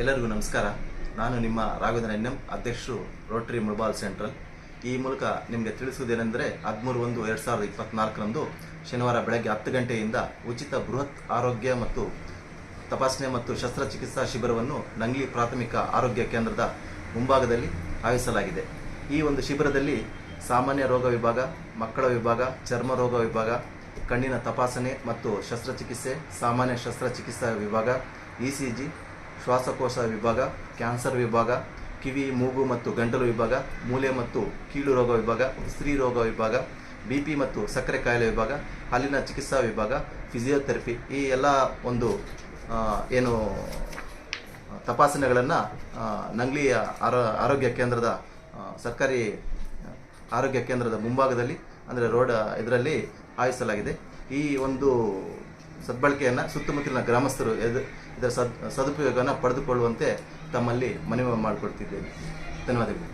ಎಲ್ಲರಿಗೂ ನಮಸ್ಕಾರ. ನಾನು ನಿಮ್ಮ ರಾಘವೇಂದ್ರ ಎನ್ ಎಂ, ಅಧ್ಯಕ್ಷರು ರೋಟರಿ ಮುಳಬಾಲ್ ಸೆಂಟ್ರಲ್. ಈ ಮೂಲಕ ನಿಮಗೆ ತಿಳಿಸುವುದೇನೆಂದರೆ ಹದಿಮೂರು ಒಂದು ಎರಡು ಸಾವಿರದ ಇಪ್ಪತ್ತ್ನಾಲ್ಕರಂದು ಶನಿವಾರ ಬೆಳಗ್ಗೆ ಹತ್ತು ಗಂಟೆಯಿಂದ ಉಚಿತ ಬೃಹತ್ ಆರೋಗ್ಯ ಮತ್ತು ತಪಾಸಣೆ ಮತ್ತು ಶಸ್ತ್ರಚಿಕಿತ್ಸಾ ಶಿಬಿರವನ್ನು ನಂಗ್ಲಿ ಪ್ರಾಥಮಿಕ ಆರೋಗ್ಯ ಕೇಂದ್ರದ ಮುಂಭಾಗದಲ್ಲಿ ಆಯೋಜಿಸಲಾಗಿದೆ ಈ ಒಂದು ಶಿಬಿರದಲ್ಲಿ ಸಾಮಾನ್ಯ ರೋಗ ವಿಭಾಗ, ಮಕ್ಕಳ ವಿಭಾಗ, ಚರ್ಮ ರೋಗ ವಿಭಾಗ, ಕಣ್ಣಿನ ತಪಾಸಣೆ ಮತ್ತು ಶಸ್ತ್ರಚಿಕಿತ್ಸೆ, ಸಾಮಾನ್ಯ ಶಸ್ತ್ರಚಿಕಿತ್ಸಾ ವಿಭಾಗ, ಇ ಸಿ ಜಿ ಶ್ವಾಸಕೋಶ ವಿಭಾಗ, ಕ್ಯಾನ್ಸರ್ ವಿಭಾಗ, ಕಿವಿ, ಮೂಗು ಮತ್ತು ಗಂಟಲು ವಿಭಾಗ ಮೂಲೆ ಮತ್ತು ಕೀಲು ರೋಗ ವಿಭಾಗ, ಸ್ತ್ರೀ ರೋಗ ವಿಭಾಗ, ಬಿ ಪಿ ಮತ್ತು ಸಕ್ಕರೆ ಕಾಯಿಲೆ ವಿಭಾಗ, ಹಾಲಿನ ಚಿಕಿತ್ಸಾ ವಿಭಾಗ, ಫಿಸಿಯೋಥೆರಪಿ ಈ ಎಲ್ಲ ಒಂದು ಏನು, ತಪಾಸಣೆಗಳನ್ನು ನಂಗ್ಲಿಯ ಆರೋ, ಆರೋಗ್ಯ ಕೇಂದ್ರದ ಸರ್ಕಾರಿ ಆರೋಗ್ಯ ಕೇಂದ್ರದ ಮುಂಭಾಗದಲ್ಲಿ, ಅಂದರೆ ರೋಡ್ ಇದರಲ್ಲಿ ಆಯೋಜಿಸಲಾಗಿದೆ. ಈ ಒಂದು ಸದ್ಬಳಕೆಯನ್ನು ಸುತ್ತಮುತ್ತಲಿನ ಗ್ರಾಮಸ್ಥರು ಇದರ ಸದ್ ಸದುಪಯೋಗವನ್ನು ಪಡೆದುಕೊಳ್ಳುವಂತೆ ತಮ್ಮಲ್ಲಿ ಮನವಿ ಮಾಡಿಕೊಡ್ತಿದ್ದೇನೆ. ಧನ್ಯವಾದಗಳು.